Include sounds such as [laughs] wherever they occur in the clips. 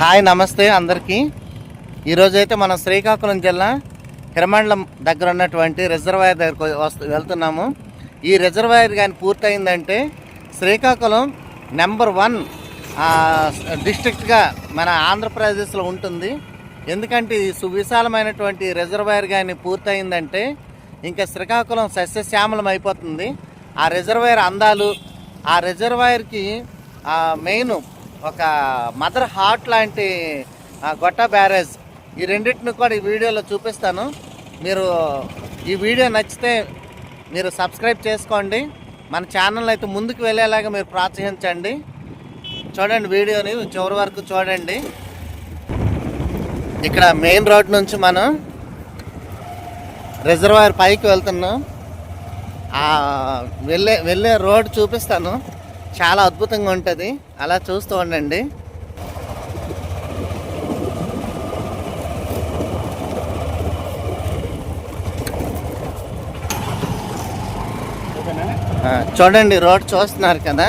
Hi నమస్తే అందరికీ. ఈరోజైతే మనం శ్రీకాకుళం జిల్లా హిరమండలం దగ్గర ఉన్నటువంటి రిజర్వాయర్ దగ్గరకు వస్తు వెళ్తున్నాము. ఈ రిజర్వాయర్ కానీ పూర్తయిందంటే శ్రీకాకుళం నెంబర్ వన్ డిస్ట్రిక్ట్గా మన ఆంధ్రప్రదేశ్లో ఉంటుంది. ఎందుకంటే ఈ సువిశాలమైనటువంటి రిజర్వాయర్ కానీ పూర్తయిందంటే ఇంకా శ్రీకాకుళం సస్యశ్యామలం అయిపోతుంది. ఆ రిజర్వాయర్ అందాలు ఆ రిజర్వాయర్కి మెయిన్ ఒక మదర్ హార్ట్ లాంటి గొట్ట బ్యారేజ్. ఈ రెండింటిని కూడా ఈ వీడియోలో చూపిస్తాను. మీరు ఈ వీడియో నచ్చితే మీరు సబ్స్క్రైబ్ చేసుకోండి. మన ఛానల్ అయితే ముందుకు వెళ్ళేలాగా మీరు ప్రోత్సహించండి. చూడండి వీడియోని చివరి వరకు చూడండి. ఇక్కడ మెయిన్ రోడ్ నుంచి మనం రిజర్వాయర్ పైకి వెళ్తున్నాం. వెళ్ళే వెళ్ళే రోడ్ చూపిస్తాను. చాలా అద్భుతంగా ఉంటుంది. అలా చూస్తూ ఉండండి. చూడండి రోడ్ చూస్తున్నారు కదా.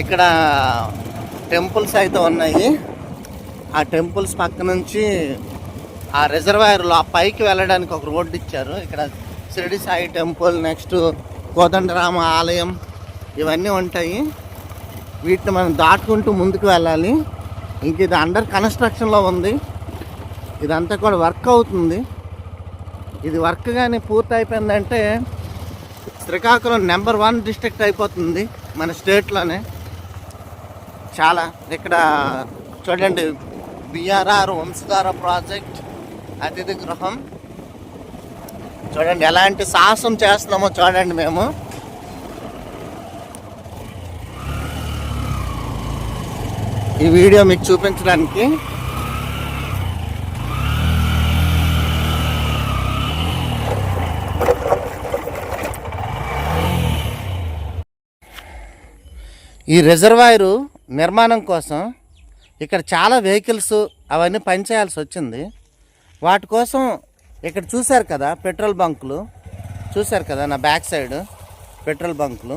ఇక్కడ టెంపుల్స్ అయితే ఉన్నాయి. ఆ టెంపుల్స్ పక్క నుంచి ఆ రిజర్వాయర్లో ఆ పైకి వెళ్ళడానికి ఒక రోడ్డు ఇచ్చారు. ఇక్కడ షిరిడి సాయి టెంపుల్ నెక్స్ట్ కోదండరామ ఆలయం ఇవన్నీ ఉంటాయి. వీటిని మనం దాటుకుంటూ ముందుకు వెళ్ళాలి. ఇంక ఇది అండర్ కన్స్ట్రక్షన్లో ఉంది. ఇదంతా కూడా వర్క్ అవుతుంది. ఇది వర్క్ కానీ పూర్తి అయిపోయిందంటే శ్రీకాకుళం నెంబర్ వన్ డిస్ట్రిక్ట్ అయిపోతుంది మన స్టేట్లోనే చాలా ఇక్కడ చూడండి బిఆర్ఆర్ వంశధార ప్రాజెక్ట్ అతిథి గృహం. చూడండి ఎలాంటి సాహసం చేస్తున్నామో చూడండి మేము. ఈ వీడియో మీకు చూపించడానికి ఈ రిజర్వాయరు నిర్మాణం కోసం ఇక్కడ చాలా వెహికల్స్ అవన్నీ పనిచేయాల్సి వచ్చింది. వాటి కోసం ఇక్కడ చూశారు కదా పెట్రోల్ బంకులు. చూశారు కదా నా బ్యాక్ సైడ్ పెట్రోల్ బంకులు.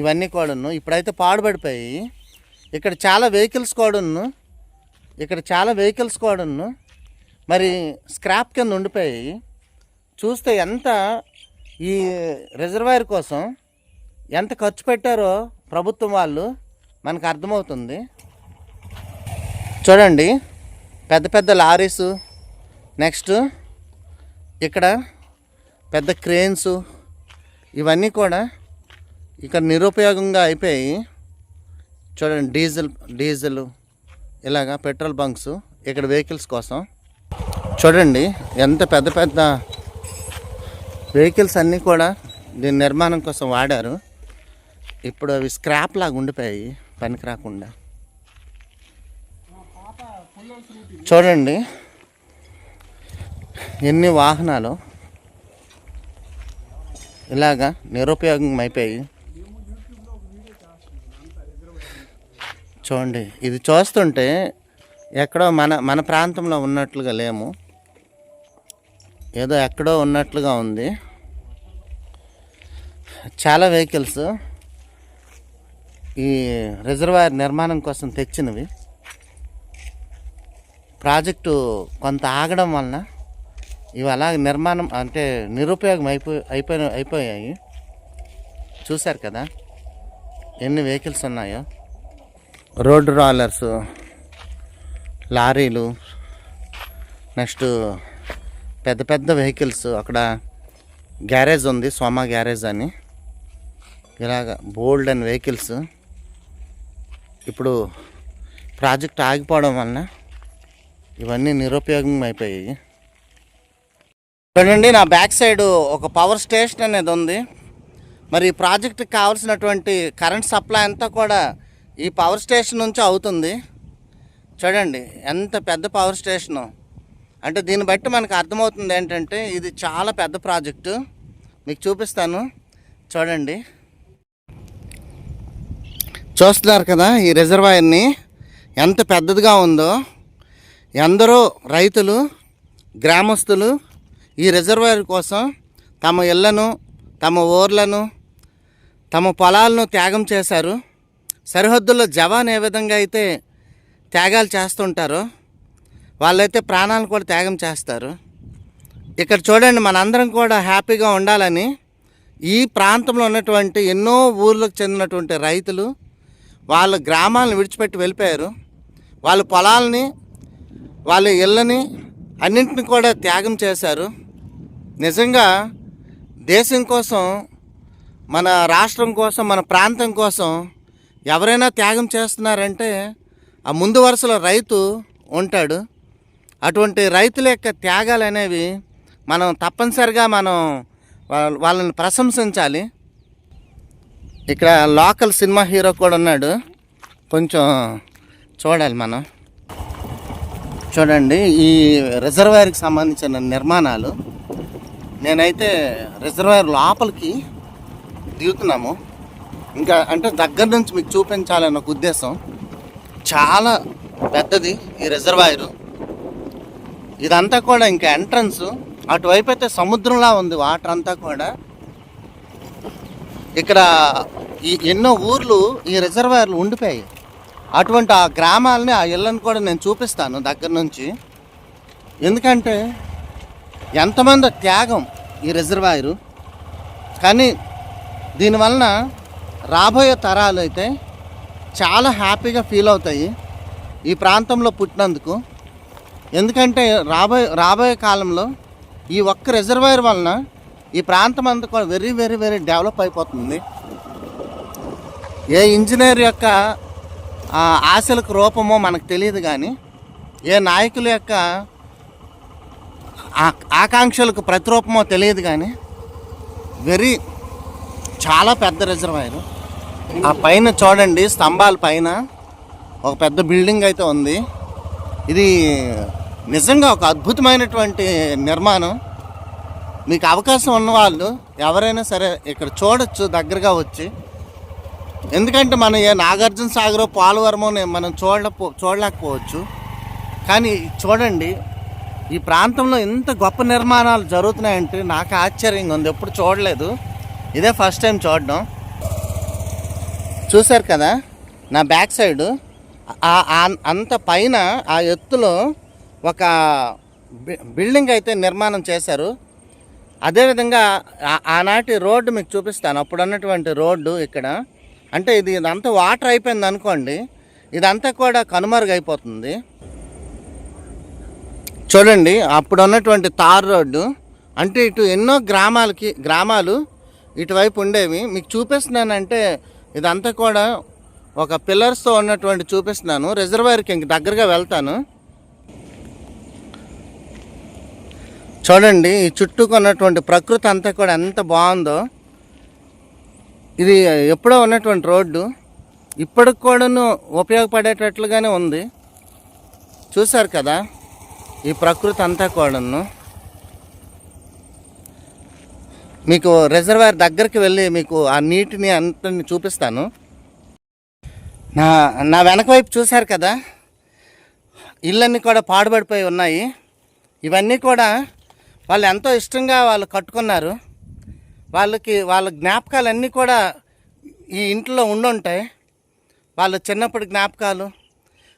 ఇవన్నీ కూడాను ఇప్పుడైతే పాడుబడిపోయి ఇక్కడ చాలా వెహికల్స్ కూడాను ఇక్కడ చాలా వెహికల్స్ కూడాను మరి స్క్రాప్ కింద ఉండిపోయి చూస్తే ఎంత ఈ రిజర్వాయర్ కోసం ఎంత ఖర్చు పెట్టారో ప్రభుత్వం వాళ్ళు మనకు అర్థమవుతుంది. చూడండి పెద్ద పెద్ద లారీస్ నెక్స్ట్ ఇక్కడ పెద్ద క్రేన్స్ ఇవన్నీ కూడా ఇక్కడ నిరుపయోగంగా అయిపోయి చూడండి డీజిల్ డీజిల్ ఇలాగా పెట్రోల్ బంక్స్ ఇక్కడ వెహికల్స్ కోసం. చూడండి ఎంత పెద్ద పెద్ద వెహికల్స్ అన్నీ కూడా దీని నిర్మాణం కోసం వాడారు. ఇప్పుడు అవి స్క్రాప్ లాగా ఉండిపోయాయి పనికి రాకుండా. చూడండి ఎన్ని వాహనాలు ఇలాగా నిరుపయోగం అయిపోయాయి. చూడండి ఇది చూస్తుంటే ఎక్కడో మన మన ప్రాంతంలో ఉన్నట్లుగా లేము. ఏదో ఎక్కడో ఉన్నట్లుగా ఉంది. చాలా వెహికల్స్ ఈ రిజర్వాయర్ నిర్మాణం కోసం తెచ్చినవి. ప్రాజెక్టు కొంత ఆగడం వలన ఇవి అలా నిర్మాణం అంటే నిరుపయోగం అయిపోయి అయిపోయి అయిపోయాయి. చూశారు కదా ఎన్ని వెహికల్స్ ఉన్నాయో. రోడ్ రాలర్స్ లారీలు నెక్స్ట్ పెద్ద పెద్ద వెహికల్స్ అక్కడ గ్యారేజ్ ఉంది సోమా గ్యారేజ్ అని. ఇలాగ బోల్డ్ అండ్ వెహికల్స్. ఇప్పుడు ప్రాజెక్ట్ ఆగిపోవడం వలన ఇవన్నీ నిరుపయోగం అయిపోయాయి. చూడండి నా బ్యాక్ సైడ్ ఒక పవర్ స్టేషన్ అనేది ఉంది. మరి ఈ ప్రాజెక్ట్కి కావాల్సినటువంటి కరెంట్ సప్లై అంతా కూడా ఈ పవర్ స్టేషన్ నుంచి అవుతుంది. చూడండి ఎంత పెద్ద పవర్ స్టేషను అంటే దీన్ని బట్టి మనకు అర్థమవుతుంది ఏంటంటే ఇది చాలా పెద్ద ప్రాజెక్టు మీకు చూపిస్తాను. చూడండి. చూస్తున్నారు కదా ఈ రిజర్వాయర్ని ఎంత పెద్దదిగా ఉందో. ఎందరో రైతులు గ్రామస్తులు ఈ రిజర్వాయర్ కోసం తమ ఇళ్ళను తమ ఊర్లను తమ పొలాలను త్యాగం చేశారు. సరిహద్దుల్లో జవాన్ ఏ విధంగా అయితే త్యాగాలు చేస్తుంటారో వాళ్ళైతే ప్రాణాలు కూడా త్యాగం చేస్తారు. ఇక్కడ చూడండి మనందరం కూడా హ్యాపీగా ఉండాలని ఈ ప్రాంతంలో ఉన్నటువంటి ఎన్నో ఊర్లకు చెందినటువంటి రైతులు వాళ్ళ గ్రామాలను విడిచిపెట్టి వెళ్ళిపోయారు. వాళ్ళ పొలాలని వాళ్ళ ఇళ్ళని అన్నింటిని కూడా త్యాగం చేశారు. నిజంగా దేశం కోసం మన రాష్ట్రం కోసం మన ప్రాంతం కోసం ఎవరైనా త్యాగం చేస్తున్నారంటే ఆ ముందు వరుసలో రైతు ఉంటాడు. అటువంటి రైతుల యొక్క త్యాగాలు అనేవి మనం తప్పనిసరిగా మనం వాళ్ళ- వాళ్ళని ప్రశంసించాలి. ఇక్కడ లోకల్ సినిమా హీరో కూడా ఉన్నాడు. కొంచెం చూడాలి మనం. చూడండి ఈ రిజర్వాయర్కి సంబంధించిన నిర్మాణాలు. నేనైతే రిజర్వాయర్ లోపలికి దిగుతున్నాము. ఇంకా అంటే దగ్గర నుంచి మీకు చూపించాలన్న ఒక ఉద్దేశం. చాలా పెద్దది ఈ రిజర్వాయరు. ఇదంతా కూడా ఇంకా ఎంట్రన్స్. అటువైపు అయితే సముద్రంలా ఉంది వాటర్ అంతా కూడా. ఇక్కడ ఈ ఎన్నో ఊర్లు ఈ రిజర్వాయర్లు ఉండిపోయాయి. అటువంటి ఆ గ్రామాలని ఆ ఇళ్ళని కూడా నేను చూపిస్తాను దగ్గర నుంచి. ఎందుకంటే ఎంతమంది త్యాగం ఈ రిజర్వాయరు. కానీ దీనివలన రాబోయే తరాలు అయితే చాలా హ్యాపీగా ఫీల్ అవుతాయి ఈ ప్రాంతంలో పుట్టినందుకు. ఎందుకంటే రాబోయే రాబోయే కాలంలో ఈ ఒక్క రిజర్వాయర్ వలన ఈ ప్రాంతం అంతా కూడా వెరీ వెరీ వెరీ డెవలప్ అయిపోతుంది. ఏ ఇంజనీర్ యొక్క ఆశలకు రూపమో మనకు తెలియదు కానీ ఏ నాయకుల యొక్క ఆ- ఆకాంక్షలకు ప్రతిరూపమో తెలియదు కానీ వెరీ చాలా పెద్ద రిజర్వాయర్. ఆ పైన చూడండి స్తంభాల పైన ఒక పెద్ద బిల్డింగ్ అయితే ఉంది. ఇది నిజంగా ఒక అద్భుతమైనటువంటి నిర్మాణం. మీకు అవకాశం ఉన్నవాళ్ళు ఎవరైనా సరే ఇక్కడ చూడొచ్చు దగ్గరగా వచ్చి. ఎందుకంటే మనం ఏ నాగార్జున సాగర్ పోలవరమో మనం చూడపో చూడలేకపోవచ్చు. కానీ చూడండి ఈ ప్రాంతంలో ఇంత గొప్ప నిర్మాణాలు జరుగుతున్నాయంటే నాకు ఆశ్చర్యంగా ఉంది. ఎప్పుడు చూడలేదు. ఇదే ఫస్ట్ టైం చూడడం. చూశారు కదా? నా బ్యాక్ సైడ్ ఆ- అంత పైన ఆ ఎత్తులో ఒక బిల్డింగ్ అయితే నిర్మాణం చేశారు. అదేవిధంగా ఆనాటి రోడ్డు మీకు చూపిస్తాను. అప్పుడు ఉన్నటువంటి రోడ్డు ఇక్కడ. అంటే ఇది ఇదంతా వాటర్ అయిపోయింది అనుకోండి ఇదంతా కూడా కనుమరుగైపోతుంది. చూడండి అప్పుడు ఉన్నటువంటి తార్ రోడ్డు. అంటే ఇటు ఎన్నో గ్రామాలకి గ్రామాలు ఇటువైపు ఉండేవి. మీకు చూపిస్తున్నానంటే ఇదంతా కూడా ఒక పిల్లర్స్తో ఉన్నటువంటి చూపిస్తున్నాను. రిజర్వాయర్కి ఇంక దగ్గరగా వెళ్తాను. చూడండి ఈ చుట్టూ ఉన్నటువంటి ప్రకృతి అంతా కూడా ఎంత బాగుందో. ఇది ఎప్పుడో ఉన్నటువంటి రోడ్డు. ఇప్పటికి కూడాను ఉపయోగపడేటట్లుగానే ఉంది. చూశారు కదా ఈ ప్రకృతి అంతా కూడాను. మీకు రిజర్వాయర్ దగ్గరికి వెళ్ళి మీకు ఆ నీటిని అంతని చూపిస్తాను. నా నా వెనక వైపు చూశారు కదా? ఇళ్ళన్నీ కూడా పాడుబడిపోయి ఉన్నాయి. ఇవన్నీ కూడా వాళ్ళు ఎంతో ఇష్టంగా వాళ్ళు కట్టుకున్నారు. వాళ్ళకి వాళ్ళ జ్ఞాపకాలన్నీ కూడా ఈ ఇంట్లో ఉండుంటాయి. వాళ్ళు చిన్నప్పటి జ్ఞాపకాలు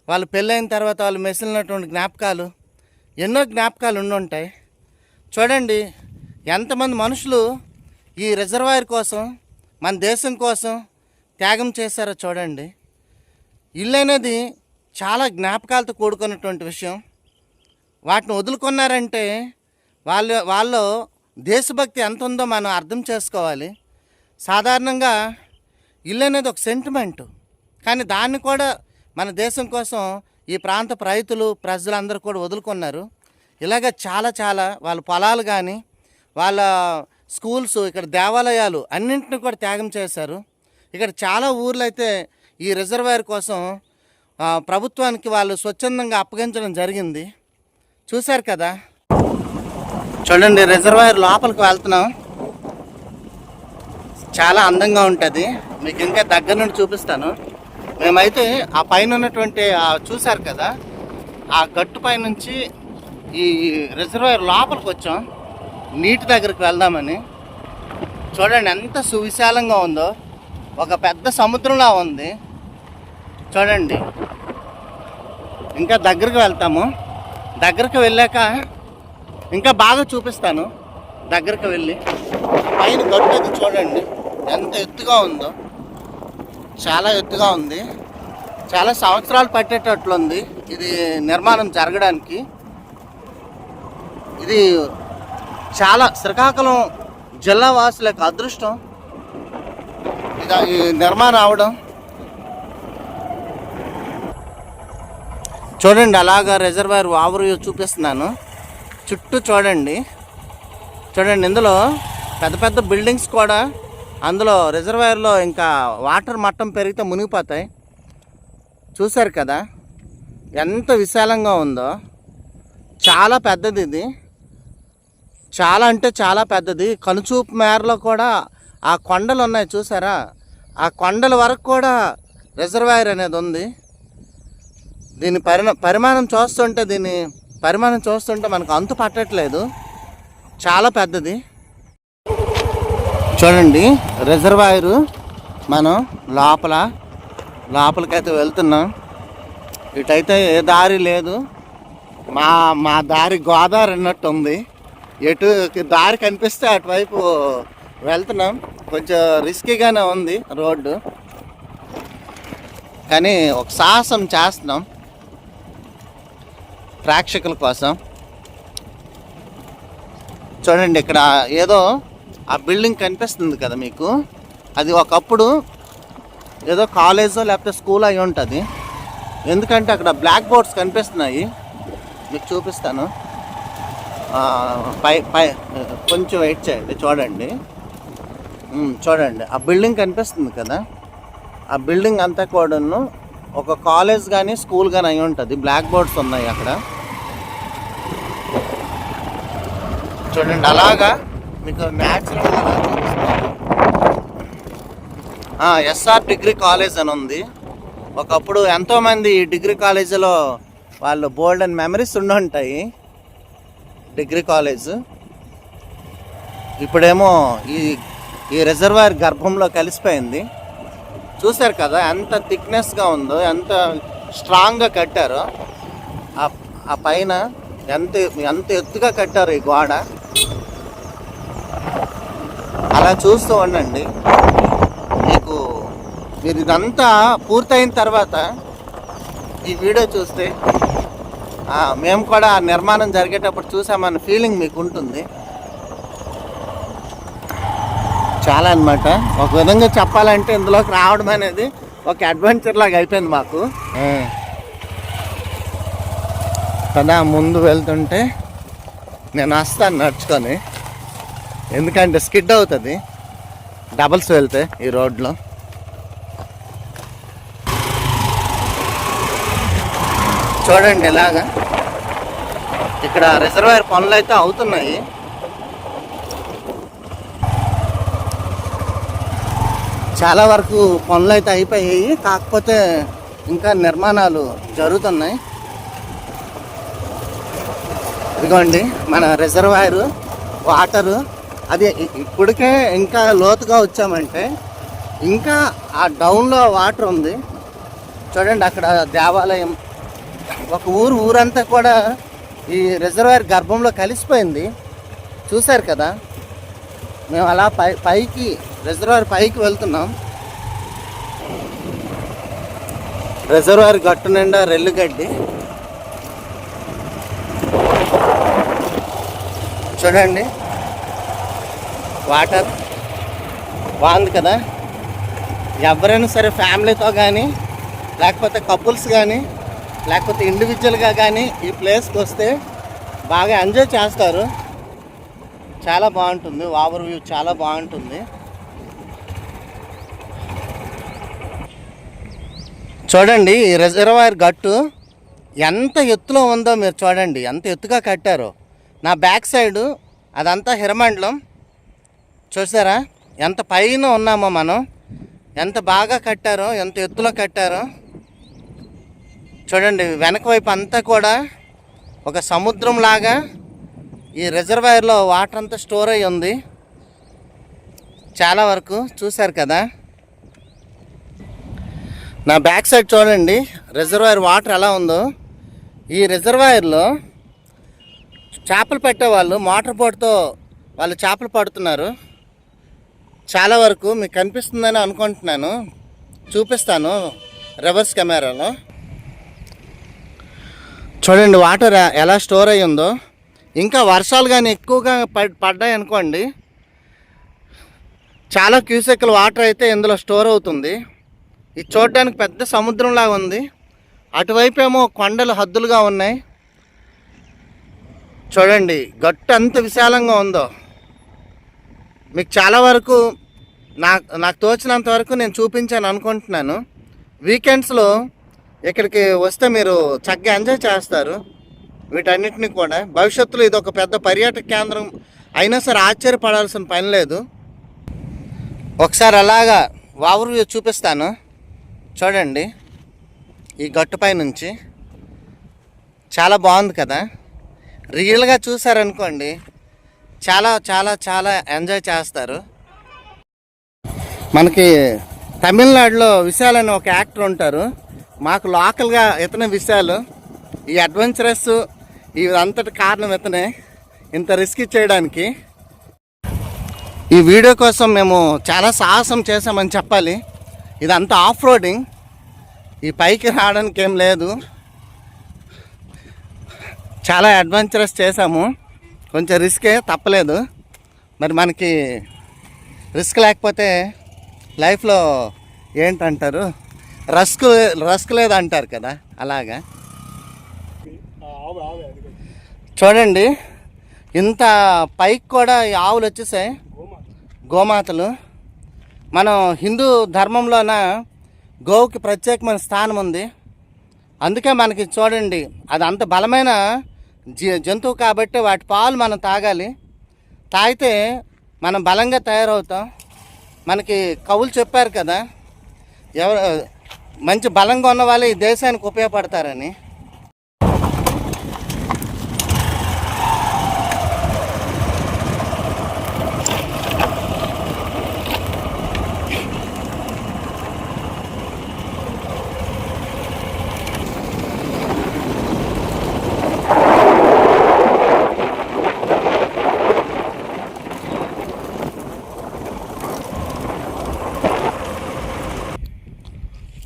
వాళ్ళు పెళ్ళైన తర్వాత వాళ్ళు మెసిలినటువంటి జ్ఞాపకాలు ఎన్నో జ్ఞాపకాలు ఉండుంటాయి. చూడండి ఎంతమంది మనుషులు ఈ రిజర్వాయర్ కోసం మన దేశం కోసం త్యాగం చేశారో చూడండి. ఇల్లు అనేది చాలా జ్ఞాపకాలతో కూడుకున్నటువంటి విషయం. వాటిని వదులుకున్నారంటే వాళ్ళు వాళ్ళు దేశభక్తి ఎంత ఉందో మనం అర్థం చేసుకోవాలి. సాధారణంగా ఇల్లు అనేది ఒక సెంటిమెంట్ కానీ దాన్ని కూడా మన దేశం కోసం ఈ ప్రాంత రైతులు ప్రజలందరూ కూడా వదులుకున్నారు. ఇలాగ చాలా చాలా వాళ్ళ పొలాలు కానీ వాళ్ళ స్కూల్స్ ఇక్కడ దేవాలయాలు అన్నింటిని కూడా త్యాగం చేశారు. ఇక్కడ చాలా ఊర్లు అయితే ఈ రిజర్వాయర్ కోసం ప్రభుత్వానికి వాళ్ళు స్వచ్ఛందంగా అప్పగించడం జరిగింది. చూశారు కదా? చూడండి రిజర్వాయర్ లోపలికి వెళ్తున్నాం. చాలా అందంగా ఉంటుంది. మీకు ఇంకా దగ్గర నుండి చూపిస్తాను. మేమైతే ఆ పైన ఉన్నటువంటి చూశారు కదా? ఆ గట్టు పై నుంచి ఈ రిజర్వాయర్ లోపలికి వచ్చాం. నీటి దగ్గరికి వెళ్దామని. చూడండి ఎంత సువిశాలంగా ఉందో. ఒక పెద్ద సముద్రంలా ఉంది. చూడండి. ఇంకా దగ్గరికి వెళ్తాము. దగ్గరికి వెళ్ళాక ఇంకా బాగా చూపిస్తాను. దగ్గరికి వెళ్ళి. పైన గట్టు చూడండి. ఎంత ఎత్తుగా ఉందో. చాలా ఎత్తుగా ఉంది. చాలా సంవత్సరాలు పట్టేటట్లుంది. ఇది నిర్మాణం జరగడానికి. ఇది చాలా శ్రీకాకుళం జిల్లా వాసుల యొక్క అదృష్టం. ఇది నిర్మాణం అవడం. చూడండి అలాగా రిజర్వాయర్ ఓవర్ చూపిస్తున్నాను. చుట్టూ చూడండి. చూడండి ఇందులో పెద్ద పెద్ద బిల్డింగ్స్ కూడా అందులో రిజర్వాయర్లో ఇంకా వాటర్ మట్టం పెరిగితే మునిగిపోతాయి. చూశారు కదా? ఎంత విశాలంగా ఉందో. చాలా పెద్దది ఇది. చాలా అంటే చాలా పెద్దది. కనుచూపు మేరలో కూడా ఆ కొండలు ఉన్నాయి చూసారా? ఆ కొండల వరకు కూడా రిజర్వాయర్ అనేది ఉంది. దీని పరిణ పరిమాణం చూస్తుంటే దీని పరిమాణం చూస్తుంటే మనకు అంతు పట్టట్లేదు. చాలా పెద్దది. చూడండి రిజర్వాయరు మనం లోపల లోపలికైతే వెళ్తున్నాం. ఇటైతే ఏ దారి లేదు. మా మా దారి గోదావరి అన్నట్టు ఉంది. ఎటు దారి కనిపిస్తే అటువైపు వెళ్తున్నాం. కొంచెం రిస్కీగానే ఉంది రోడ్డు. కానీ ఒక సాహసం చేస్తున్నాం. ప్రేక్షకుల కోసం. చూడండి ఇక్కడ ఏదో ఆ బిల్డింగ్ కనిపిస్తుంది కదా మీకు. అది ఒకప్పుడు ఏదో కాలేజో లేకపోతే స్కూల్ అయి ఉంటుంది. ఎందుకంటే అక్కడ బ్లాక్ బోర్డ్స్ కనిపిస్తున్నాయి. మీకు చూపిస్తాను. పై పై కొంచెం వెయిట్ చేయండి చూడండి. చూడండి ఆ బిల్డింగ్ కనిపిస్తుంది కదా? ఆ బిల్డింగ్ అంతా కూడాను ఒక కాలేజ్ కానీ స్కూల్ కానీ అయి ఉంటుంది. బ్లాక్ బోర్డ్స్ ఉన్నాయి అక్కడ. చూడండి అలాగా మీకు న్యాచురల్ ఎస్ఆర్ డిగ్రీ కాలేజ్ అని ఉంది. ఒకప్పుడు ఎంతోమంది ఈ డిగ్రీ కాలేజీలో వాళ్ళు బోల్డ్ అండ్ మెమరీస్ ఉండుంటాయి. Degree college. ఇప్పుడేమో ఈ ఈ రిజర్వాయర్ గర్భంలో కలిసిపోయింది. చూశారు కదా ఎంత థిక్నెస్గా ఉందో ఎంత స్ట్రాంగ్గా కట్టారో. ఆ- ఆ పైన ఎంత ఎంత ఎత్తుగా కట్టారు ఈ గోడ. అలా చూస్తూ ఉండండి. మీకు మీరు ఇదంతా పూర్తయిన తర్వాత ఈ వీడియో చూస్తే మేము కూడా ఆ నిర్మాణం జరిగేటప్పుడు చూసామన్న ఫీలింగ్ మీకు ఉంటుంది. చాలా అన్నమాట. ఒక విధంగా చెప్పాలంటే ఇందులోకి రావడం అనేది ఒక అడ్వెంచర్ లాగా అయిపోయింది మాకు. కదా ముందు వెళ్తుంటే నేను వస్తాను నడుచుకొని. ఎందుకంటే స్కిడ్ అవుతుంది. డబల్స్ వెళ్తే ఈ రోడ్లో. చూడండి ఇలాగా. ఇక్కడ రిజర్వాయర్ పనులు అయితే అవుతున్నాయి. చాలా వరకు పనులు అయితే అయిపోయాయి. కాకపోతే ఇంకా నిర్మాణాలు జరుగుతున్నాయి. ఇదిగోండి మన రిజర్వాయర్ వాటరు అది ఇప్పటికే ఇంకా లోతుగా వచ్చామంటే ఇంకా ఆ డౌన్లో వాటర్ ఉంది. చూడండి అక్కడ దేవాలయం ఒక ఊరు ఊరంతా కూడా ఈ రిజర్వాయర్ గర్భంలో కలిసిపోయింది. చూశారు కదా? మేము అలా పై పైకి రిజర్వాయర్ పైకి వెళ్తున్నాం. రిజర్వాయర్ గట్టు నిండా రెల్లుగడ్డి చూడండి. వాటర్ బాగుంది కదా? ఎవరైనా సరే ఫ్యామిలీతో కానీ లేకపోతే కపుల్స్ కానీ లేకపోతే ఇండివిజువల్గా కానీ ఈ ప్లేస్కి వస్తే బాగా ఎంజాయ్ చేస్తారు. చాలా బాగుంటుంది. ఓవర్ వ్యూ చాలా బాగుంటుంది. చూడండి ఈ రిజర్వాయర్ గట్టు ఎంత ఎత్తులో ఉందో మీరు చూడండి. ఎంత ఎత్తుగా కట్టారో. నా బ్యాక్ సైడు అదంతా హిరమండలం. చూసారా? ఎంత పైన ఉన్నామో మనం. ఎంత బాగా కట్టారో ఎంత ఎత్తులో కట్టారో. చూడండి వెనక వైపు అంతా కూడా ఒక సముద్రం లాగా ఈ రిజర్వాయర్లో వాటర్ అంతా స్టోర్ అయి ఉంది. చాలా వరకు చూశారు కదా. నా బ్యాక్ సైడ్ చూడండి రిజర్వాయర్ వాటర్ ఎలా ఉందో. ఈ రిజర్వాయర్లో చేపలు పెట్టేవాళ్ళు మోటార్ బోట్తో వాళ్ళు చేపలు పడుతున్నారు. చాలా వరకు మీకు కనిపిస్తుందని అనుకుంటున్నాను. చూపిస్తాను రివర్స్ కెమెరాలో. చూడండి వాటర్ ఎలా స్టోర్ అయ్యి ఉందో ఇంకా వర్షాలు కానీ ఎక్కువగా పడ్ పడ్డాయి అనుకోండి. చాలా క్యూసెక్ల వాటర్ అయితే ఇందులో స్టోర్ అవుతుంది. ఇది చూడడానికి పెద్ద సముద్రంలాగా ఉంది. అటువైపు ఏమో కొండలు హద్దులుగా ఉన్నాయి. చూడండి గట్టు అంత విశాలంగా ఉందో. మీకు చాలా వరకు నాకు నాకు తోచినంత వరకు నేను చూపించాను అనుకుంటున్నాను. వీకెండ్స్లో ఇక్కడికి వస్తే మీరు చక్కగా ఎంజాయ్ చేస్తారు. వీటన్నిటిని కూడా. భవిష్యత్తులో ఇది ఒక పెద్ద పర్యాటక కేంద్రం అయినా సరే ఆశ్చర్యపడాల్సిన పని లేదు. ఒకసారి అలాగా వావరు వ్యూ చూపిస్తాను. చూడండి. ఈ గట్టుపై నుంచి. చాలా బాగుంది కదా. రియల్గా చూసారనుకోండి చాలా చాలా చాలా ఎంజాయ్ చేస్తారు. మనకి తమిళనాడులో విశాల్ అనే ఒక యాక్టర్ ఉంటారు. మాకు లోకల్గా ఇతనే విషయాలు. ఈ అడ్వెంచరస్ ఇదంతటి కారణం ఇతనే. ఇంత రిస్క్ చేయడానికి ఈ వీడియో కోసం మేము చాలా సాహసం చేసామని చెప్పాలి. ఇదంతా ఆఫ్ రోడింగ్ ఈ పైకి రావడానికి ఏం లేదు. చాలా అడ్వెంచరస్ చేసాము కొంచెం రిస్కే తప్పలేదు. మరి మనకి రిస్క్ లేకపోతే లైఫ్లో ఏంటంటారు? రస్క్ రస్క్ లేదంటారు కదా అలాగా? చూడండి ఇంత పైకి కూడా ఈ ఆవులు వచ్చేసాయి. గోమాతలు. మనం హిందూ ధర్మంలోన గోవుకి ప్రత్యేకమైన స్థానం ఉంది. అందుకే మనకి చూడండి అది అంత బలమైన జ జంతువు కాబట్టి వాటి పాలు మనం తాగాలి. తాగితే మనం బలంగా తయారవుతాం. మనకి కవులు చెప్పారు కదా ఎవరు మంచి బలంగా ఉన్న వాళ్ళు ఈ దేశానికి ఉపయోగపడతారని.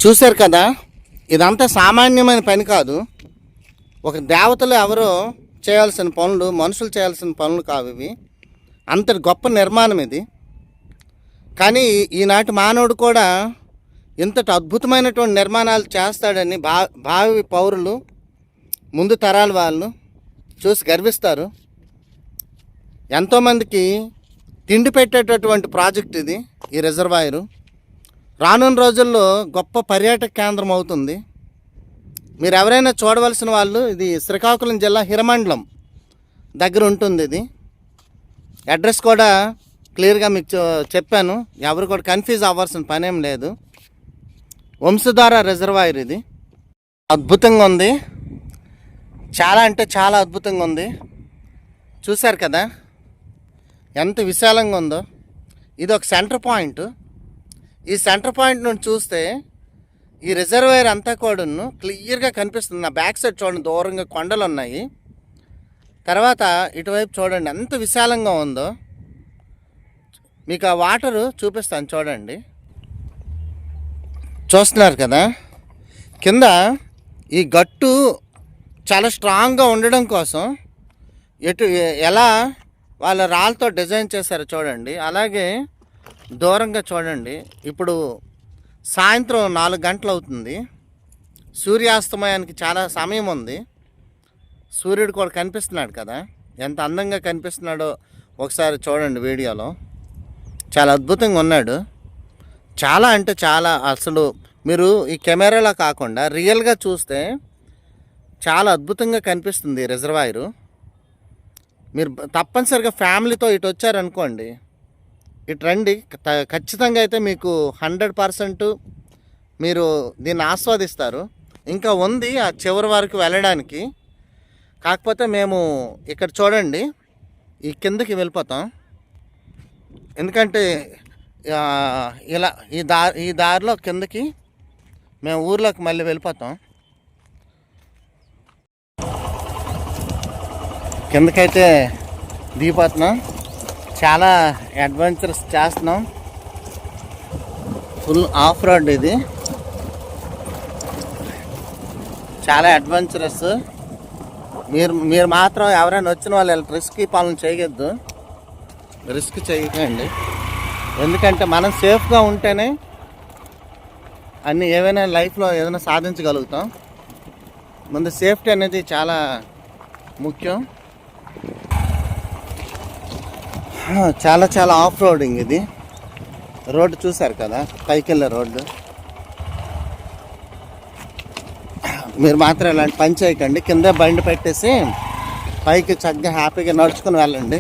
చూశారు కదా? ఇదంతా సామాన్యమైన పని కాదు. ఒక దేవతలు ఎవరో చేయాల్సిన పనులు మనుషులు చేయాల్సిన పనులు కావు ఇవి. అంతటి గొప్ప నిర్మాణం ఇది. కానీ ఈనాటి మానవుడు కూడా ఇంతటి అద్భుతమైనటువంటి నిర్మాణాలు చేస్తాడని భా భావి పౌరులు ముందు తరాల వాళ్ళు చూసి గర్విస్తారు. ఎంతోమందికి తిండి పెట్టేటటువంటి ప్రాజెక్ట్ ఇది ఈ రిజర్వాయరు. రానున్న రోజుల్లో గొప్ప పర్యాటక కేంద్రం అవుతుంది. మీరు ఎవరైనా చూడవలసిన వాళ్ళు ఇది శ్రీకాకుళం జిల్లా హిరమండలం దగ్గర ఉంటుంది ఇది. అడ్రస్ కూడా క్లియర్గా మీకు చెప్పాను. ఎవరు కూడా కన్ఫ్యూజ్ అవ్వాల్సిన పనేం లేదు. వంశధార రిజర్వాయర్ ఇది. అద్భుతంగా ఉంది. చాలా అంటే చాలా అద్భుతంగా ఉంది. చూశారు కదా? ఎంత విశాలంగా ఉందో. ఇది ఒక సెంటర్ పాయింట్. ఈ సెంటర్ పాయింట్ నుండి చూస్తే ఈ రిజర్వేర్ అంతా కూడాను క్లియర్గా కనిపిస్తుంది. నా బ్యాక్ సైడ్ చూడండి దూరంగా కొండలు ఉన్నాయి. తర్వాత ఇటువైపు చూడండి ఎంత విశాలంగా ఉందో. మీకు ఆ వాటరు చూపిస్తాను చూడండి. చూస్తున్నారు కదా? కింద ఈ గట్టు చాలా స్ట్రాంగ్గా ఉండడం కోసం ఎటు ఎలా వాళ్ళ రాళ్ళతో డిజైన్ చేశారు చూడండి. అలాగే దూరంగా చూడండి. ఇప్పుడు సాయంత్రం నాలుగు గంటలు అవుతుంది. సూర్యాస్తమయానికి చాలా సమయం ఉంది. సూర్యుడు కూడా కనిపిస్తున్నాడు కదా. ఎంత అందంగా కనిపిస్తున్నాడో ఒకసారి చూడండి వీడియోలో. చాలా అద్భుతంగా ఉన్నాడు. చాలా అంటే చాలా అసలు మీరు ఈ కెమెరాలో కాకుండా రియల్గా చూస్తే చాలా అద్భుతంగా కనిపిస్తుంది రిజర్వాయరు. మీరు తప్పనిసరిగా ఫ్యామిలీతో ఇటు వచ్చారనుకోండి ఇటు రండి. త- ఖచ్చితంగా అయితే మీకు హండ్రెడ్ పర్సెంట్ మీరు దీన్ని ఆస్వాదిస్తారు. ఇంకా ఉంది ఆ చివరి వరకు వెళ్ళడానికి. కాకపోతే మేము ఇక్కడ చూడండి. ఈ కిందకి వెళ్ళిపోతాం. ఎందుకంటే ఇలా ఈ దా ఈ దారిలో కిందకి మేము ఊర్లోకి మళ్ళీ వెళ్ళిపోతాం. కిందకైతే దిగిపోతున్నాం చాలా అడ్వెంచర్స్ చేస్తున్నాం. ఫుల్ ఆఫ్ రోడ్ ఇది. చాలా అడ్వెంచరస్. మీరు మీరు మాత్రం ఎవరైనా వచ్చిన వాళ్ళు రిస్క్ పాలన చేయగద్దు రిస్క్ చేయకండి. ఎందుకంటే మనం సేఫ్గా ఉంటేనే అన్ని ఏవైనా లైఫ్లో ఏదైనా సాధించగలుగుతాం. ముందు సేఫ్టీ అనేది చాలా ముఖ్యం. చాలా చాలా ఆఫ్ రోడింగ్ ఇది. రోడ్డు చూశారు కదా పైకి వెళ్ళే రోడ్డు. మీరు మాత్రం ఇలాంటి పని చేయకండి. కింద బండి పెట్టేసి పైకి చక్కగా హ్యాపీగా నడుచుకుని వెళ్ళండి.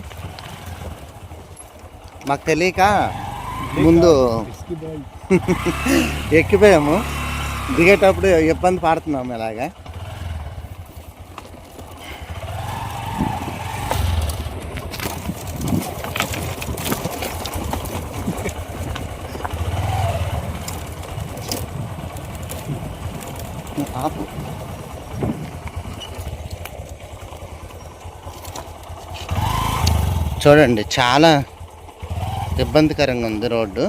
మాకు తెలియక ముందు [laughs] ఎక్కిపోయాము. దిగేటప్పుడు ఇబ్బంది పడుతున్నాము ఇలాగా. ఆపు. చూడండి చాలా ఇబ్బందికరంగా ఉంది రోడ్డు